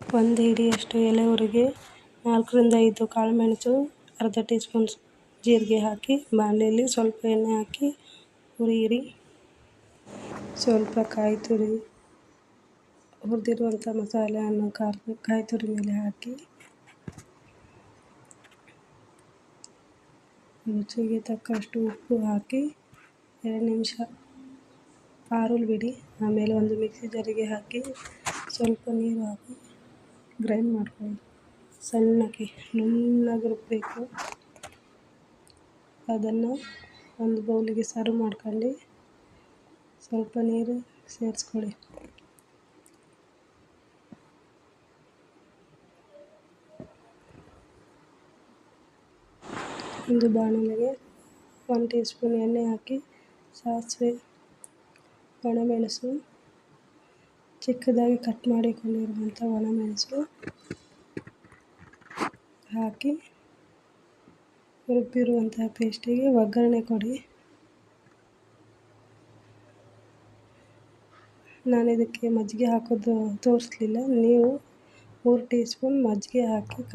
ಒಂದು ಹಿಡಿಯಷ್ಟು ಎಲೆಹುರಿಗೆ ನಾಲ್ಕರಿಂದ ಐದು ಕಾಳುಮೆಣಸು, ಅರ್ಧ ಟೀ ಸ್ಪೂನ್ ಜೀರಿಗೆ ಹಾಕಿ, ಬಾಣಲೆಯಲ್ಲಿ ಸ್ವಲ್ಪ ಎಣ್ಣೆ ಹಾಕಿ ಹುರಿಯಿರಿ ಸ್ವಲ್ಪ ಕಾಯಿ ತುರಿ ಹುರಿದಿರುವಂಥ ಮಸಾಲೆಯನ್ನು ಖಾರ, ಕಾಯಿ ತುರಿ ಮೇಲೆ ಹಾಕಿ ರುಚಿಗೆ ತಕ್ಕಷ್ಟು ಉಪ್ಪು ಹಾಕಿ ಎರಡು ನಿಮಿಷ ಆರಲು ಬಿಡಿ ಆಮೇಲೆ ಒಂದು ಮಿಕ್ಸಿ ಜಾರಿಗೆ ಹಾಕಿ ಸ್ವಲ್ಪ ನೀರು ಹಾಕಿ ಗ್ರೈಂಡ್ ಮಾಡ್ಕೊಳ್ಳಿ. ಸಣ್ಣಕ್ಕೆ ರುಬ್ಬಬೇಕು ಅದನ್ನು ಒಂದು ಬೌಲಿಗೆ ಸರ್ವ್ ಮಾಡ್ಕೊಂಡು ಸ್ವಲ್ಪ ನೀರು ಸೇರಿಸ್ಕೊಳ್ಳಿ. ಒಂದು ಬಾಣಲೆಗೆ ಒನ್ ಟೀ ಸ್ಪೂನ್ ಎಣ್ಣೆ ಹಾಕಿ, ಸಾಸಿವೆ, ಒಣಮೆಣಸು ಚಿಕ್ಕದಾಗಿ ಕಟ್ ಮಾಡಿಕೊಂಡಿರುವಂಥ ಒಣಮೆಣಸು ಹಾಕಿ ರುಬ್ಬಿರುವಂತಹ ಪೇಸ್ಟಿಗೆ ಒಗ್ಗರಣೆ ಕೊಡಿ. ನಾನು ಇದಕ್ಕೆ ಮಜ್ಜಿಗೆ ಹಾಕೋದು ತೋರಿಸ್ಲಿಲ್ಲ. ನೀವು ಮೂರು ಟೀ ಸ್ಪೂನ್ ಮಜ್ಜಿಗೆ ಹಾಕಿ